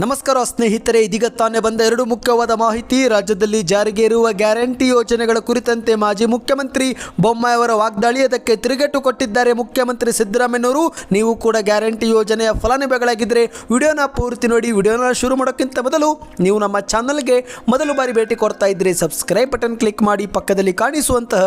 ನಮಸ್ಕಾರ ಸ್ನೇಹಿತರೆ, ಇದೀಗ ತಾನೇ ಬಂದ ಎರಡು ಮುಖ್ಯವಾದ ಮಾಹಿತಿ. ರಾಜ್ಯದಲ್ಲಿ ಜಾರಿಗೆ ಇರುವ ಗ್ಯಾರಂಟಿ ಯೋಜನೆಗಳ ಕುರಿತಂತೆ ಮಾಜಿ ಮುಖ್ಯಮಂತ್ರಿ ಬೊಮ್ಮಾಯಿ ಅವರ ವಾಗ್ದಾಳಿ ಅದಕ್ಕೆ ತಿರುಗೇಟು ಕೊಟ್ಟಿದ್ದಾರೆ ಮುಖ್ಯಮಂತ್ರಿ ಸಿದ್ದರಾಮಯ್ಯನವರು. ನೀವು ಕೂಡ ಗ್ಯಾರಂಟಿ ಯೋಜನೆಯ ಫಲಾನುಭವಿಗಳಾಗಿದ್ದರೆ ವಿಡಿಯೋನ ಪೂರ್ತಿ ನೋಡಿ, ವಿಡಿಯೋನ ಶುರು ಮಾಡೋಕ್ಕಿಂತ ಮೊದಲು ನೀವು ನಮ್ಮ ಚಾನಲ್ಗೆ ಮೊದಲು ಬಾರಿ ಭೇಟಿ ಕೊಡ್ತಾ ಇದ್ದರೆ ಸಬ್ಸ್ಕ್ರೈಬ್ ಬಟನ್ ಕ್ಲಿಕ್ ಮಾಡಿ, ಪಕ್ಕದಲ್ಲಿ ಕಾಣಿಸುವಂತಹ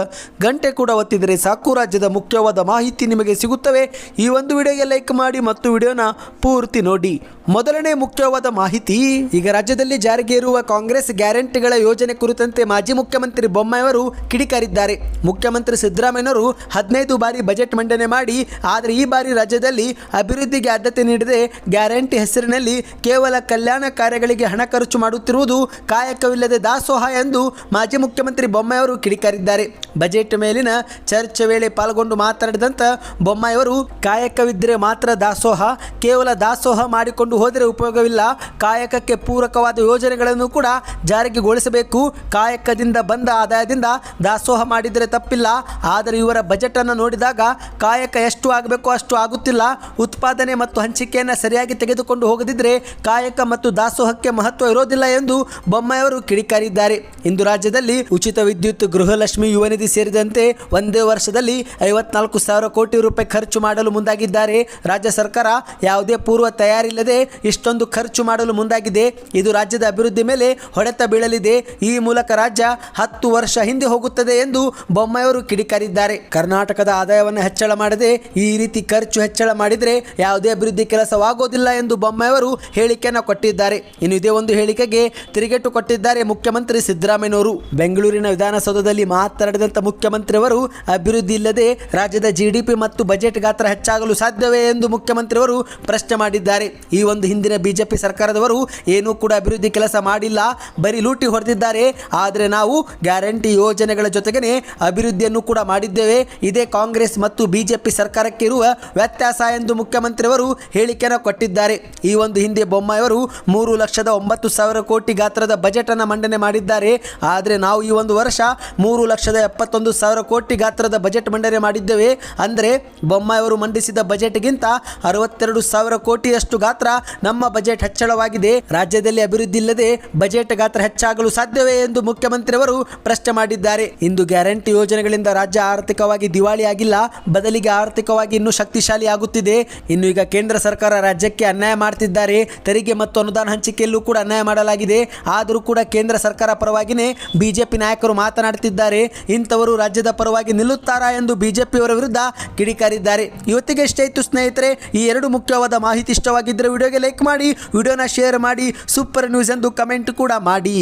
ಗಂಟೆ ಕೂಡ ಒತ್ತಿದರೆ ಸಾಕು. ರಾಜ್ಯದ ಮುಖ್ಯವಾದ ಮಾಹಿತಿ ನಿಮಗೆ ಸಿಗುತ್ತವೆ. ಈ ಒಂದು ವಿಡಿಯೋಗೆ ಲೈಕ್ ಮಾಡಿ ಮತ್ತು ವಿಡಿಯೋನ ಪೂರ್ತಿ ನೋಡಿ. ಮೊದಲನೇ ಮುಖ್ಯವಾದ ಮಾಹಿತಿ. ಈಗ ರಾಜ್ಯದಲ್ಲಿ ಜಾರಿಗೆ ಇರುವ ಕಾಂಗ್ರೆಸ್ ಗ್ಯಾರಂಟಿಗಳ ಯೋಜನೆ ಕುರಿತಂತೆ ಮಾಜಿ ಮುಖ್ಯಮಂತ್ರಿ ಬೊಮ್ಮಾಯಿಯವರು ಕಿಡಿಕಾರಿದ್ದಾರೆ. ಮುಖ್ಯಮಂತ್ರಿ ಸಿದ್ದರಾಮಯ್ಯನವರು ಹದಿನೈದು ಬಾರಿ ಬಜೆಟ್ ಮಂಡನೆ ಮಾಡಿ, ಆದರೆ ಈ ಬಾರಿ ರಾಜ್ಯದಲ್ಲಿ ಅಭಿವೃದ್ಧಿಗೆ ಆದ್ಯತೆ ನೀಡದೆ ಗ್ಯಾರಂಟಿ ಹೆಸರಿನಲ್ಲಿ ಕೇವಲ ಕಲ್ಯಾಣ ಕಾರ್ಯಗಳಿಗೆ ಹಣ ಖರ್ಚು ಮಾಡುತ್ತಿರುವುದು ಕಾಯಕವಿಲ್ಲದೆ ದಾಸೋಹ ಎಂದು ಮಾಜಿ ಮುಖ್ಯಮಂತ್ರಿ ಬೊಮ್ಮಾಯಿಯವರು ಕಿಡಿಕಾರಿದ್ದಾರೆ. ಬಜೆಟ್ ಮೇಲಿನ ಚರ್ಚೆ ವೇಳೆ ಪಾಲ್ಗೊಂಡು ಮಾತನಾಡಿದಂತ ಬೊಮ್ಮಾಯಿಯವರು, ಕಾಯಕವಿದ್ದರೆ ಮಾತ್ರ ದಾಸೋಹ, ಕೇವಲ ದಾಸೋಹ ಮಾಡಿಕೊಂಡು ಹೋದರೆ ಉಪಯೋಗವಿಲ್ಲ. ಕಾಯಕಕ್ಕೆ ಪೂರಕವಾದ ಯೋಜನೆಗಳನ್ನು ಕೂಡ ಜಾರಿಗೆಗೊಳಿಸಬೇಕು ಕಾಯಕದಿಂದ ಬಂದ ಆದಾಯದಿಂದ ದಾಸೋಹ ಮಾಡಿದರೆ ತಪ್ಪಿಲ್ಲ. ಆದರೆ ಇವರ ಬಜೆಟನ್ನು ನೋಡಿದಾಗ ಕಾಯಕ ಎಷ್ಟು ಆಗಬೇಕು ಅಷ್ಟು ಆಗುತ್ತಿಲ್ಲ. ಉತ್ಪಾದನೆ ಮತ್ತು ಹಂಚಿಕೆಯನ್ನು ಸರಿಯಾಗಿ ತೆಗೆದುಕೊಂಡು ಹೋಗದಿದ್ದರೆ ಕಾಯಕ ಮತ್ತು ದಾಸೋಹಕ್ಕೆ ಮಹತ್ವ ಇರೋದಿಲ್ಲ ಎಂದು ಬೊಮ್ಮಾಯಿಯವರು ಕಿಡಿಕಾರಿದ್ದಾರೆ. ಇಂದು ರಾಜ್ಯದಲ್ಲಿ ಉಚಿತ ವಿದ್ಯುತ್, ಗೃಹಲಕ್ಷ್ಮಿ ಯುವನಿಧಿ ಸೇರಿದಂತೆ ಒಂದೇ ವರ್ಷದಲ್ಲಿ ಐವತ್ನಾಲ್ಕು ಸಾವಿರ ಕೋಟಿ ರೂಪಾಯಿ ಖರ್ಚು ಮಾಡಲು ಮುಂದಾಗಿದ್ದಾರೆ. ರಾಜ್ಯ ಸರ್ಕಾರ ಯಾವುದೇ ಪೂರ್ವ ತಯಾರಿಲ್ಲದೆ ಇಷ್ಟೊಂದು ಖರ್ಚು ಮಾಡಲು ಮುಂದಾಗಿದೆ. ಇದು ರಾಜ್ಯದ ಅಭಿವೃದ್ಧಿ ಮೇಲೆ ಹೊಡೆತ ಬೀಳಲಿದೆ. ಈ ಮೂಲಕ ರಾಜ್ಯ ಹತ್ತು ವರ್ಷ ಹಿಂದೆ ಹೋಗುತ್ತದೆ ಎಂದು ಬೊಮ್ಮಾಯಿಯವರು ಕಿಡಿಕಾರಿದ್ದಾರೆ. ಕರ್ನಾಟಕದ ಆದಾಯವನ್ನು ಹೆಚ್ಚಳ ಮಾಡದೆ ಈ ರೀತಿ ಖರ್ಚು ಹೆಚ್ಚಳ ಮಾಡಿದರೆ ಯಾವುದೇ ಅಭಿವೃದ್ಧಿ ಕೆಲಸವಾಗೋದಿಲ್ಲ ಎಂದು ಬೊಮ್ಮಾಯಿಯವರು ಹೇಳಿಕೆಯನ್ನು ಕೊಟ್ಟಿದ್ದಾರೆ. ಇನ್ನು ಇದೇ ಒಂದು ಹೇಳಿಕೆಗೆ ತಿರುಗೇಟು ಕೊಟ್ಟಿದ್ದಾರೆ ಮುಖ್ಯಮಂತ್ರಿ ಸಿದ್ದರಾಮಯ್ಯನವರು. ಬೆಂಗಳೂರಿನ ವಿಧಾನಸೌಧದಲ್ಲಿ ಮಾತನಾಡಿದಂಥ ಮುಖ್ಯಮಂತ್ರಿಯವರು ಅಭಿವೃದ್ಧಿ ಇಲ್ಲದೆ ರಾಜ್ಯದ ಜಿಡಿಪಿ ಮತ್ತು ಬಜೆಟ್ ಗಾತ್ರ ಹೆಚ್ಚಾಗಲು ಸಾಧ್ಯವೇ ಎಂದು ಮುಖ್ಯಮಂತ್ರಿಯವರು ಪ್ರಶ್ನೆ ಮಾಡಿದ್ದಾರೆ. ಈ ಒಂದು ಹಿಂದಿನ ಬಿಜೆಪಿ ಸರ್ಕಾರದವರು ಏನೂ ಕೂಡ ಅಭಿವೃದ್ಧಿ ಕೆಲಸ ಮಾಡಿಲ್ಲ, ಬರೀ ಲೂಟಿ ಹೊಡೆದಿದ್ದಾರೆ. ಆದರೆ ನಾವು ಗ್ಯಾರಂಟಿ ಯೋಜನೆಗಳ ಜೊತೆಗೇ ಅಭಿವೃದ್ಧಿಯನ್ನು ಕೂಡ ಮಾಡಿದ್ದೇವೆ. ಇದೇ ಕಾಂಗ್ರೆಸ್ ಮತ್ತು ಬಿಜೆಪಿ ಸರ್ಕಾರಕ್ಕೆ ಇರುವ ವ್ಯತ್ಯಾಸ ಎಂದು ಮುಖ್ಯಮಂತ್ರಿಯವರು ಹೇಳಿಕೆಯನ್ನು ಕೊಟ್ಟಿದ್ದಾರೆ. ಈ ಒಂದು ಹಿಂದೆ ಬೊಮ್ಮಾಯಿಯವರು ಮೂರು ಲಕ್ಷದ ಒಂಬತ್ತು ಸಾವಿರ ಕೋಟಿ ಗಾತ್ರದ ಬಜೆಟ್ ಅನ್ನು ಮಂಡನೆ ಮಾಡಿದ್ದಾರೆ. ಆದರೆ ನಾವು ಈ ಒಂದು ವರ್ಷ ಮೂರು ಲಕ್ಷದ ಎಪ್ಪತ್ತೊಂದು ಸಾವಿರ ಕೋಟಿ ಗಾತ್ರದ ಬಜೆಟ್ ಮಂಡನೆ ಮಾಡಿದ್ದೇವೆ. ಅಂದರೆ ಬೊಮ್ಮಾಯಿಯವರು ಮಂಡಿಸಿದ ಬಜೆಟ್ಗಿಂತ ಅರವತ್ತೆರಡು ಸಾವಿರ ಕೋಟಿಯಷ್ಟು ಗಾತ್ರ ನಮ್ಮ ಬಜೆಟ್ ಹೆಚ್ಚಳವಾಗಿದೆ. ರಾಜ್ಯದಲ್ಲಿ ಅಭಿವೃದ್ಧಿ ಇಲ್ಲದೆ ಬಜೆಟ್ ಗಾತ್ರ ಹೆಚ್ಚಾಗಲು ಸಾಧ್ಯವೇ ಎಂದು ಮುಖ್ಯಮಂತ್ರಿಯವರು ಪ್ರಶ್ನೆ ಮಾಡಿದ್ದಾರೆ. ಇಂದು ಗ್ಯಾರಂಟಿ ಯೋಜನೆಗಳಿಂದ ರಾಜ್ಯ ಆರ್ಥಿಕವಾಗಿ ದಿವಾಳಿಯಾಗಿಲ್ಲ. ಬದಲಿಗೆ ಆರ್ಥಿಕವಾಗಿ ಇನ್ನೂ ಶಕ್ತಿಶಾಲಿ ಆಗುತ್ತಿದೆ ಇನ್ನು ಈಗ ಕೇಂದ್ರ ಸರ್ಕಾರ ರಾಜ್ಯಕ್ಕೆ ಅನ್ಯಾಯ ಮಾಡ್ತಿದ್ದಾರೆ. ತೆರಿಗೆ ಮತ್ತು ಅನುದಾನ ಹಂಚಿಕೆಯಲ್ಲೂ ಕೂಡ ಅನ್ಯಾಯ ಮಾಡಲಾಗಿದೆ. ಆದರೂ ಕೂಡ ಕೇಂದ್ರ ಸರ್ಕಾರ ಪರವಾಗಿನೇ ಬಿಜೆಪಿ ನಾಯಕರು ಮಾತನಾಡುತ್ತಿದ್ದಾರೆ. ಇಂಥವರು ರಾಜ್ಯದ ಪರವಾಗಿ ನಿಲ್ಲುತ್ತಾರಾ ಎಂದು ಬಿಜೆಪಿಯವರ ವಿರುದ್ಧ ಕಿಡಿಕಾರಿದ್ದಾರೆ. ಇವತ್ತಿಗೆ ಇಷ್ಟ ಇತ್ತು ಸ್ನೇಹಿತರೆ, ಈ ಎರಡು ಮುಖ್ಯವಾದ ಮಾಹಿತಿ ಇಷ್ಟವಾಗಿದ್ದರೆ ವಿಡಿಯೋಗೆ ಲೈಕ್ ಮಾಡಿ ವಿಡಿಯೋನ ಶೇರ್ ಮಾಡಿ ಸೂಪರ್ ನ್ಯೂಸ್ ಎಂದು ಕಮೆಂಟ್ ಕೂಡ ಮಾಡಿ.